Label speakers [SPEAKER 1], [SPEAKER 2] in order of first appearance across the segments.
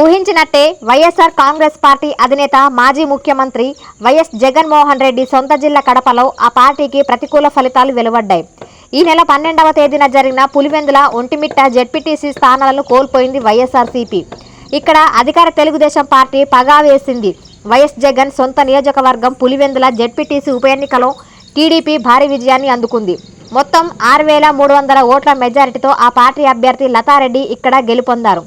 [SPEAKER 1] ఊహించినట్టే YSR Congress party అధినేత మాజీ ముఖ్యమంత్రి వైఎస్ జగన్మోహన్ రెడ్డి సొంత జిల్లా కడపలో ఆ పార్టీకి ప్రతికూల ఫలితాలు వెలువడ్డాయి. ఈ నెల పన్నెండవ తేదీన జరిగిన పులివెందుల ఒంటిమిట్ట జెడ్పీటీసీ స్థానాలను కోల్పోయింది వైఎస్ఆర్సీపీ. ఇక్కడ అధికార తెలుగుదేశం పార్టీ పగా వేసింది. వైఎస్ జగన్ సొంత నియోజకవర్గం పులివెందుల జెడ్పీటీసీ ఉప ఎన్నికలో టీడీపీ భారీ విజయాన్ని అందుకుంది. మొత్తం ఆరు వేల మూడు వందల ఓట్ల మెజారిటీతో ఆ పార్టీ అభ్యర్థి లతారెడ్డి ఇక్కడ గెలుపొందారు.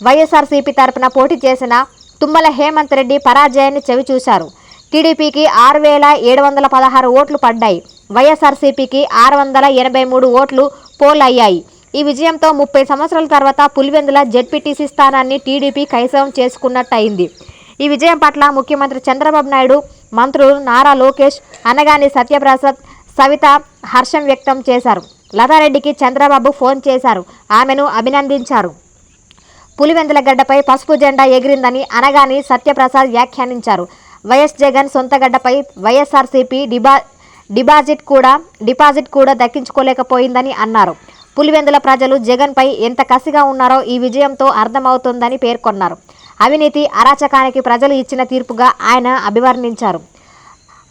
[SPEAKER 1] వైఎస్ఆర్సీపీ తరపున పోటీ చేసిన తుమ్మల హేమంత్ రెడ్డి పరాజయాన్ని చవిచూశారు. టీడీపీకి ఆరు వేల ఏడు వందల పదహారు ఓట్లు పడ్డాయి. వైఎస్ఆర్సీపీకి ఆరు వందల ఎనభై మూడు ఓట్లు పోల్ అయ్యాయి ఈ విజయంతో ముప్పై సంవత్సరాల తర్వాత పులివెందుల జెడ్పీటీసీ స్థానాన్ని టీడీపీ కైసవం చేసుకున్నట్టు అయింది ఈ విజయం పట్ల ముఖ్యమంత్రి చంద్రబాబు నాయుడు మంత్రులు నారా లోకేష్ అనగాని సత్యప్రసాద్ సవిత హర్షం వ్యక్తం చేశారు. లతారెడ్డికి చంద్రబాబు ఫోన్ చేశారు. ఆమెను అభినందించారు. పులివెందుల గడ్డపై పసుపు జెండా ఎగిరిందని అనగాని సత్యప్రసాద్ వ్యాఖ్యానించారు. వైఎస్ జగన్ సొంత గడ్డపై వైఎస్ఆర్సీపీ డిబా డిపాజిట్ కూడా డిపాజిట్ కూడా దక్కించుకోలేకపోయిందని అన్నారు. పులివెందుల ప్రజలు జగన్పై ఎంత కసిగా ఉన్నారో ఈ విజయంతో అర్థమవుతుందని పేర్కొన్నారు. అవినీతి అరాచకానికి ప్రజలు ఇచ్చిన తీర్పుగా ఆయన అభివర్ణించారు.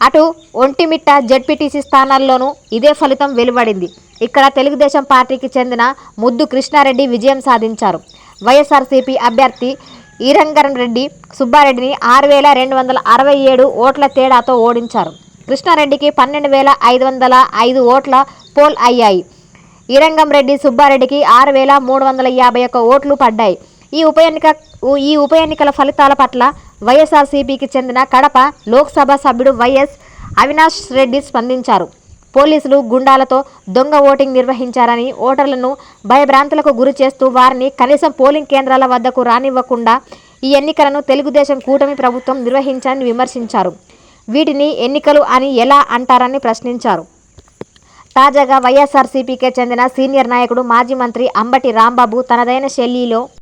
[SPEAKER 1] అటు ఒంటిమిట్ట జెడ్పీటీసీ స్థానాల్లోనూ ఇదే ఫలితం వెలువడింది. ఇక్కడ తెలుగుదేశం పార్టీకి చెందిన ముద్దు కృష్ణారెడ్డి విజయం సాధించారు. వైఎస్ఆర్సీపీ అభ్యర్థి ఈరంగరం రెడ్డి సుబ్బారెడ్డిని ఆరు వేల రెండు వందల అరవై ఏడు ఓట్ల తేడాతో ఓడించారు. కృష్ణారెడ్డికి పన్నెండు వేల ఐదు వందల ఐదు ఓట్ల పోల్ అయ్యాయి. ఈరంగం రెడ్డి సుబ్బారెడ్డికి ఆరు వేల మూడు వందల యాభై ఒక్క ఓట్లు పడ్డాయి. ఈ ఉప ఎన్నిక ఈ ఉప ఎన్నికల ఫలితాల పట్ల వైఎస్ఆర్సీపీకి చెందిన కడప లోక్సభ సభ్యుడు వైఎస్ అవినాష్ రెడ్డి స్పందించారు. పోలీసులు గుండాలతో దొంగ ఓటింగ్ నిర్వహించారని ఓటర్లను భయభ్రాంతులకు గురి చేస్తూ వారిని కనీసం పోలింగ్ కేంద్రాల వద్దకు రానివ్వకుండా ఈ ఎన్నికలను తెలుగుదేశం కూటమి ప్రభుత్వం నిర్వహించాలని విమర్శించారు. వీటిని ఎన్నికలు అని ఎలా అంటారని ప్రశ్నించారు. తాజాగా వైఎస్ఆర్సీపీకే చెందిన సీనియర్ నాయకుడు మాజీ మంత్రి అంబటి రాంబాబు తనదైన శైలిలో